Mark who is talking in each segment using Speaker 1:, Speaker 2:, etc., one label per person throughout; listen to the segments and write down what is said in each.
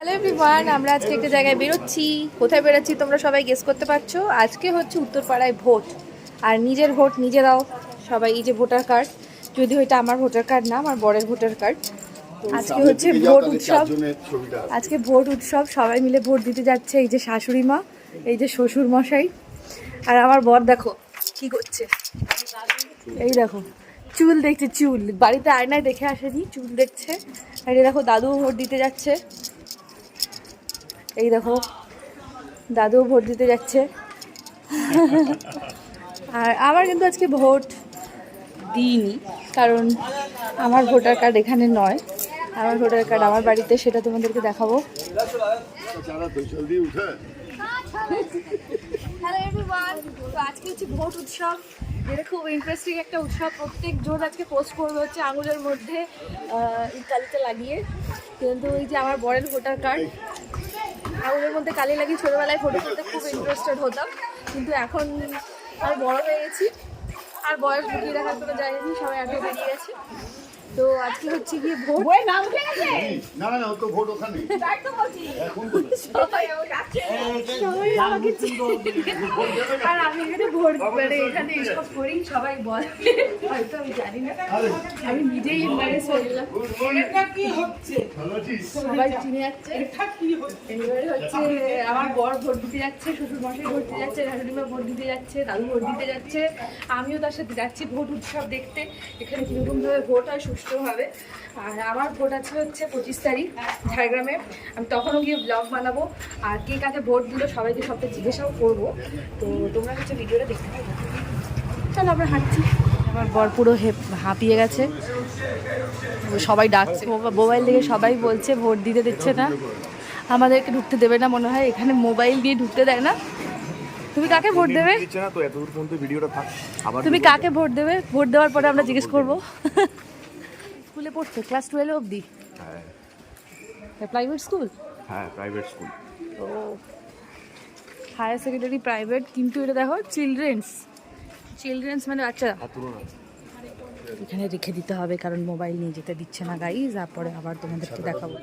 Speaker 1: Hello everyone আমরা আজকে একটা জায়গায় বেরোচ্ছি। কোথায় বেরোচ্ছি তোমরা সবাই গেস করতে পারছ। আজকে হচ্ছে উত্তরপাড়ায় ভোট। আর নিজের ভোট নিজে দাও। সবাই এই যে ভোটার কার্ড যদিও এটা আমার ভোটার কার্ড না আমার বরের ভোটার কার্ড আজকে হচ্ছে ভোট উৎসব। আজকে ভোট উৎসব সবাই মিলে ভোট দিতে যাচ্ছে এই যে শাশুড়ি মা এই যে শ্বশুর মশাই। আর আমার বর দেখো কি করছে। এই দেখো চুল দেখছে চুল। বাড়িতে আয়নায় দেখে আসেনি চুল দেখছে। আর এই দেখো দাদু ভোট দিতে যাচ্ছে। এই দেখো দাদু ভোট দিতে যাচ্ছে। আর আমার কিন্তু আজকে ভোট দিইনি, কারণ আমার ভোটার কার্ড এখানে নয়। আমার ভোটার কার্ড আমার বাড়িতে, সেটা তোমাদেরকে দেখাবো। আজকে হচ্ছে ভোট উৎসব। ইন্টারেস্টিং একটা উৎসব। প্রত্যেক জন আজকে পোস্ট করবে হচ্ছে আঙুলের মধ্যে কালিটা লাগিয়ে। কিন্তু ওই যে আমার বরের ভোটার কার্ড আঙুলের মধ্যে কালি লাগি ছোটোবেলায় ফটো তুলতে খুব ইন্টারেস্টেড হতাম। কিন্তু এখন আর বড় হয়ে গেছি। আর বয়স বুঝিয়ে দেখার কোনো যায়নি সবাই আগে বেরিয়ে গেছে। তো আজকে হচ্ছে গিয়ে ভোট।
Speaker 2: না না ও তো ভোট ওখানে এখন
Speaker 1: সবাই সবাই আমাকে আর আমি এখানে ভোট মানে এখানে এসব করি সবাই বলে। হয়তো আমি জানি না। আমি নিজেই এম্বারেস হয়ে গেলাম।
Speaker 2: ভালো আছিস?
Speaker 1: সবাই চিনে যাচ্ছে। এবারে হচ্ছে আমার বর ভোট দিতে যাচ্ছে শ্বশুর মশাই ভোট দিতে যাচ্ছে শাশুড়িমা ভোট দিতে যাচ্ছে দাদু ভোট দিতে যাচ্ছে আমিও তার সাথে যাচ্ছি ভোট উৎসব দেখতে। এখানে কীরকম ভাবে ভোট হয় সুষ্ঠুভাবে আর আমার ভোট আছে হচ্ছে পঁচিশ তারিখ ঝাড়গ্রামে। আমি তখনও গিয়ে ব্লগ বানাবো। আর কে কাকে ভোট দিল সবাইকে সবটা জিজ্ঞাসাও করব। তো তোমরা হচ্ছে ভিডিওটা দেখতে পাবো চলো আমরা হাঁটছি। আমার বর পুরো হেপ- হাঁপিয়ে গেছে। সবাই ডাকছে। মোবা- মোবাইল থেকে সবাই বলছে ভোট দিতে দিচ্ছে না। আমাদেরকে ঢুকতে দেবে না। মনে হয় এখানে মোবাইল দিয়ে ঢুকতে দেয় না। তুমি কাকে ভোট দেবে?
Speaker 3: দিচ্ছে না তো এতদূর পর্যন্ত ভিডিওটা থাক। আবার
Speaker 1: তুমি কাকে ভোট দেবে? ভোট দেওয়ার পরে আমরা জিজ্ঞেস করব। স্কুলে পড়ছো ক্লাস টুয়েলভ অবধি?
Speaker 3: হ্যাঁ।
Speaker 1: প্রাইভেট স্কুল
Speaker 3: হ্যাঁ প্রাইভেট স্কুল
Speaker 1: ও হায়ার সেকেন্ডারি প্রাইভেট কিন্তু এটা দেখো চিলড্রেন্স চিলড্রেন্স মানে বাচ্চা।
Speaker 3: আর
Speaker 1: এখানে রেখে দিতে হবে কারণ মোবাইল নিয়ে যেতে দিচ্ছে না গাইজ তারপরে আবার তোমাদেরকে দেখাবো।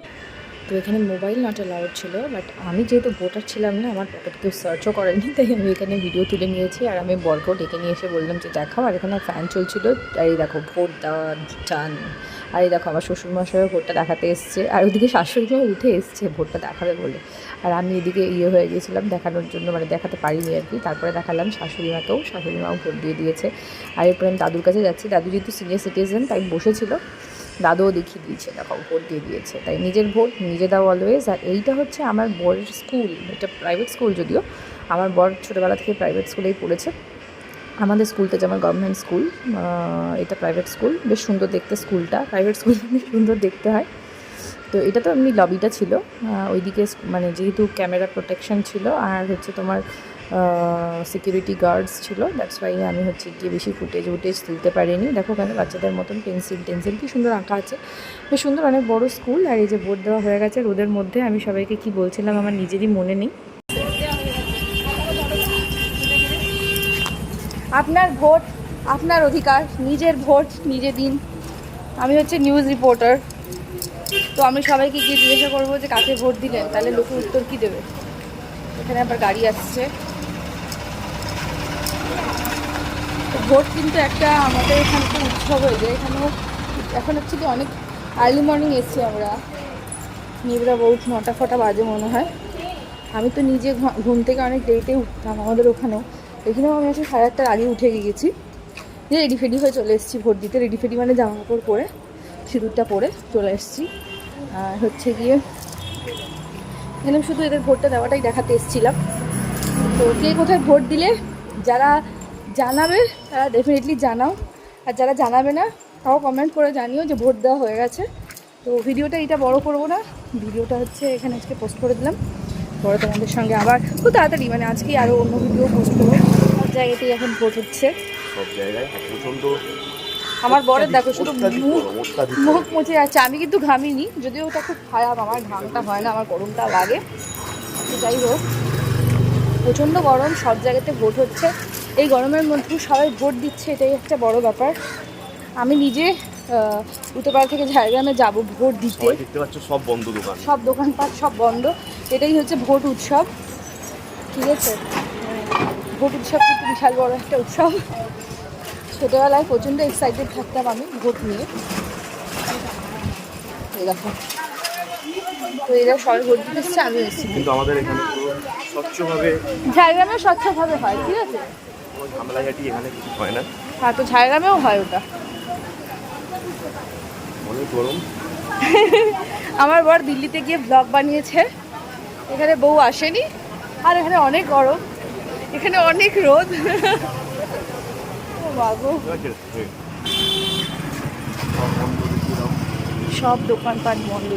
Speaker 1: তো এখানে মোবাইল নট অ্যালাউড ছিল বাট আমি যেহেতু ভোটার ছিলাম না আমার পকেট কেউ সার্চও করেনি তাই আমি এখানে ভিডিও তুলে নিয়েছি আর আমি বরকেও ডেকে নিয়ে এসে বললাম যে দেখাও আর এখানে ফ্যান চলছিল তাই দেখো ভোট দেওয়া চান। আর এই দেখো আমার শ্বশুরমশাইও ভোটটা দেখাতে এসছে। আর ওদিকে শাশুড়িমাও উঠে এসছে ভোটটা দেখাবে বলে। আর আমি এদিকে ইয়ে হয়ে গেছিলাম দেখানোর জন্য মানে দেখাতে পারিনি আর কি। তারপরে দেখালাম শাশুড়ি মাকেও শাশুড়ি মাও ভোট দিয়ে দিয়েছে। আর এরপরে আমি দাদুর কাছে যাচ্ছি। দাদু যেহেতু সিনিয়র সিটিজেন তাই বসেছিল। দাদুও দেখিয়ে দিয়েছে, দেখো, ভোট দিয়ে দিয়েছে। তাই নিজের ভোট নিজে দাও অলওয়েজ আর এইটা হচ্ছে আমার বরের স্কুল এটা প্রাইভেট স্কুল যদিও। আমার বর ছোটোবেলা থেকে প্রাইভেট স্কুলেই পড়েছে। আমাদের স্কুলটা যেমন গভর্নমেন্ট স্কুল এটা প্রাইভেট স্কুল বেশ সুন্দর দেখতে স্কুলটা প্রাইভেট স্কুল বেশ সুন্দর দেখতে হয়। তো এটা তো এমনি লবিটা ছিল ওইদিকে মানে যেহেতু ক্যামেরা প্রোটেকশন ছিল আর হচ্ছে তোমার সিকিউরিটি গার্ডস ছিল দ্যাটস ওয়াই আমি হচ্ছে গিয়ে বেশি ফুটেজ উটেজ তুলতে পারিনি। দেখো ওখানে বাচ্চাদের মতন পেন্সিল টেন্সিল কি সুন্দর আঁকা আছে। বেশ সুন্দর, অনেক বড় স্কুল আর এই যে বোর্ড দেওয়া হয়ে গেছে রোদের মধ্যে আমি সবাইকে কি বলছিলাম আমার নিজেরই মনে নেই। আপনার ভোট, আপনার অধিকার, নিজের ভোট, নিজে দিন। আমি হচ্ছে নিউজ রিপোর্টার তো আমি সবাইকে গিয়ে জিজ্ঞাসা করব যে কাকে ভোট দিলেন, তাহলে লোকে উত্তর কি দেবে? এখানে আবার গাড়ি আসছে। ভোট কিন্তু একটা আমাদের এখানে তো উৎসব হয়ে যায়। এখানেও এখন হচ্ছে কি অনেক আর্লি মর্নিং এসছি আমরা। নিবরা বহুত নটা ফটা বাজে মনে হয়। আমি তো নিজে ঘুম থেকে অনেক দেরিতে উঠতাম আমাদের ওখানেও। এখানেও আমি হচ্ছে সাড়ে আটটার আগে উঠে গিয়েছি। দিয়ে রেডি ফেডি হয়ে চলে এসেছি ভোট দিতে। রেডি ফেডি মানে জামা কাপড় পরে, সিঁদুরটা পরে চলে এসেছি। আর হচ্ছে গিয়ে, এখানে শুধু এদের ভোটটা দেওয়াটাই দেখাতে এসেছিলাম। তো কে কোথায় ভোট দিলে যারা জানাবে, তারা ডেফিনেটলি জানাও। আর যারা জানাবে না তাও কমেন্ট করে জানিও যে ভোট দেওয়া হয়ে গেছে। তো ভিডিওটা এটা বড় করব না। ভিডিওটা হচ্ছে এখানে আজকে পোস্ট করে দিলাম। পরে তোমাদের সঙ্গে আবার খুব তাড়াতাড়ি মানে আজকেই আরও অন্য ভিডিও পোস্ট করব। সব জায়গাতেই এখন ভোট হচ্ছে।
Speaker 3: সব জায়গায় এক
Speaker 1: আমার বরের দেখো শুধু মুখ। মুছে যাচ্ছে। আমি কিন্তু ঘামিনি যদিও ওটা খুব খারাপ আমার ঘামটা হয় না আমার গরমটা লাগে। যাই হোক প্রচণ্ড গরম সব জায়গাতে ভোট হচ্ছে। এই গরমের মধ্যেও সবাই ভোট দিচ্ছে এটাই একটা বড় ব্যাপার। আমি নিজে উত্তরপাড়া থেকে ঝাড়গ্রামে যাব ভোট দিতে।
Speaker 3: দেখতে পাচ্ছ সব বন্ধ দোকান।
Speaker 1: সব দোকানপাট সব বন্ধ। এটাই হচ্ছে ভোট উৎসব। ঠিক আছে? ভোট উৎসব কিন্তু বিশাল বড় একটা উৎসব। ছোটোবেলায় প্রচণ্ড এক্সাইটেড থাকতাম আমি ভোট নিয়ে। দেখো। তো এরা সবাই ভোট দিতে এসছে আমি এসেছি।
Speaker 3: কিন্তু আমাদের এখানে স্বচ্ছভাবে
Speaker 1: ঝাড়গ্রামে স্বচ্ছভাবে হয় ঠিক আছে?
Speaker 3: ঝামেলাঝাটি এখানে কিছু হয় না।
Speaker 1: হ্যাঁ তো ঝাড়গ্রামেও হয় ওটা।
Speaker 3: অনেক গরম।
Speaker 1: আমার বর দিল্লিতে গিয়ে ব্লগ বানিয়েছে। এখানে বউ আসেনি আর এখানে অনেক গরম। এখানে অনেক রোদ।
Speaker 3: সব
Speaker 1: দোকানপাট বন্ধ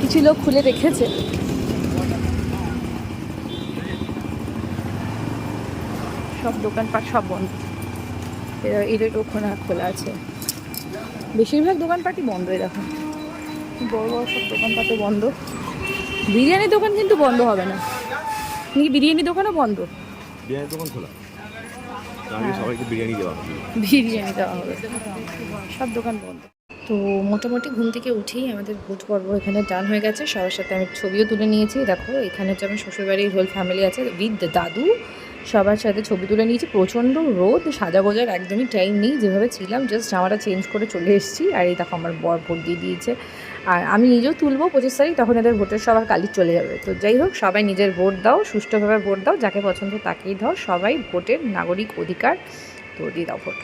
Speaker 1: কিছু লোক খুলে রেখেছে। সব দোকানপাট সব বন্ধ। এরা- ওখানে খোলা আছে। বেশিরভাগ দোকানপাটই বন্ধ দেখো। বড় বড় সব দোকানপাটও বন্ধ। বিরিয়ানির দোকান কিন্তু বন্ধ হবে না। নাকি বিরিয়ানি দোকানও বন্ধ?
Speaker 3: বিরিয়ানির দোকান খোলা। আগে সবাইকে বিরিয়ানি দেওয়া হবে।
Speaker 1: বিরিয়ানি দেওয়া হবে। সব দোকান বন্ধ। তো মোটামুটি ঘুম থেকে উঠেই আমাদের ভোট পর্ব এখানে ডান হয়ে গেছে। সবার সাথে আমি ছবিও তুলে নিয়েছি। দেখো, এখানে হচ্ছে আমার শ্বশুরবাড়ির হোল ফ্যামিলি আছে উইথ দাদু। সবার সাথে ছবি তুলে নিয়েছি। প্রচণ্ড রোদ সাজা গোজার একদমই টাইম নেই। যেভাবে ছিলাম জাস্ট জামাটা চেঞ্জ করে চলে এসেছি। আর এই দেখো আমার বর ভোট দিয়ে দিয়েছে। আর আমি নিজেও তুলবো পঁচিশ তারিখ, তখন এদের ভোটের সবার কালি চলে যাবে। তো যাই হোক, সবাই নিজের ভোট দাও, সুষ্ঠুভাবে ভোট দাও, যাকে পছন্দ তাকেই দাও। সবাই ভোটের নাগরিক অধিকার। তো দিয়ে দাও ভোট।